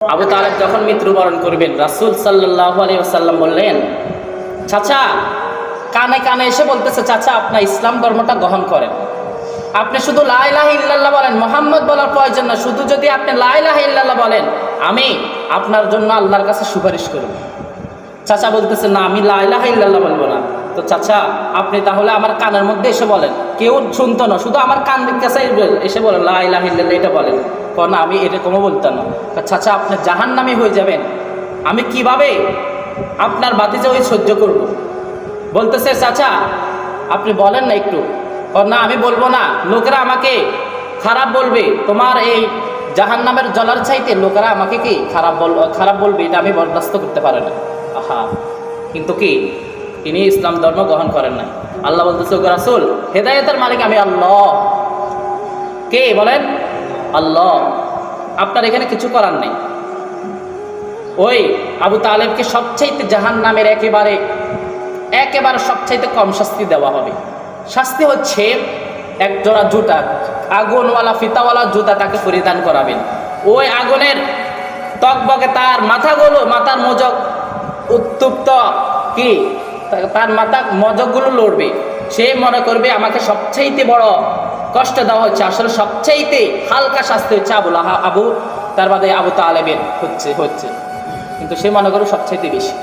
আবু তালেব যখন মৃত্যুবরণ করবেন, রাসুল সাল্লাহ বললেন, চাচা, কানে কানে এসে বলতেছে, চাচা, আপনার ইসলাম ধর্মটা গ্রহণ করেন। আপনি শুধু লাইলাহ ইল্লাল্লাহ বলেন, মোহাম্মদ বলার প্রয়োজন না। শুধু যদি আপনি লাইলাহ ইল্লাল্লাহ বলেন, আমি আপনার জন্য আল্লাহর কাছে সুপারিশ করব। চাচা বলতেছে, না, আমি লাইলাহ ইল্লাল্লাহ বলব না। তো চাচা, আপনি তাহলে আমার কানের মধ্যে এসে বলেন। কেউ শুনতো না, শুধু আমার কানের কাছে এসে বলেন ইল্লাল্লাহ, এটা বলেন। কন আমি এরকমও বলতাম না। চাচা, আপনি জাহান নামে হয়ে যাবেন। আমি কীভাবে আপনার বাতিজা ওই সহ্য করব? বলতেছে, চাচা, আপনি বলেন না একটু। কন না, আমি বলব না। লোকেরা আমাকে খারাপ বলবে। তোমার এই জাহান নামের জলার চাইতে লোকেরা আমাকে কি খারাপ বল, খারাপ বলবে? এটা আমি বরদাস্ত করতে পারে না। আহা। কিন্তু কি? তিনি ইসলাম ধর্ম গ্রহণ করেন নাই। আল্লাহ বলতেছে, "ওগো রাসূল, হেদায়েতের মালিক আমি আল্লাহ। কে বলেন? আল্লাহ। আপনার এখানে কিছু করার নেই। ওই আবু তালেবকে সবচাইতে জাহান নামের একেবারে একেবারে সবচাইতে কম শাস্তি দেওয়া হবে। শাস্তি হচ্ছে এক জোড়া জুতা, আগুনওয়ালা, ফিতাওয়ালা জুতা তাকে পরিধান করাবেন। ওই আগুনের তকবকে তার মাথাগুলো, মাথার মজক উত্তপ্ত কি? তার মাথা মজকগুলো লড়বে। সে মনে করবে, আমাকে সবচাইতে বড় কষ্ট দেওয়া হচ্ছে। আসলে সবচাইতে হালকা শাস্তি হচ্ছে আবুল আবু তার বাদে আবু তালেবের হচ্ছে হচ্ছে। কিন্তু সে মনে করবে সবচাইতে বেশি।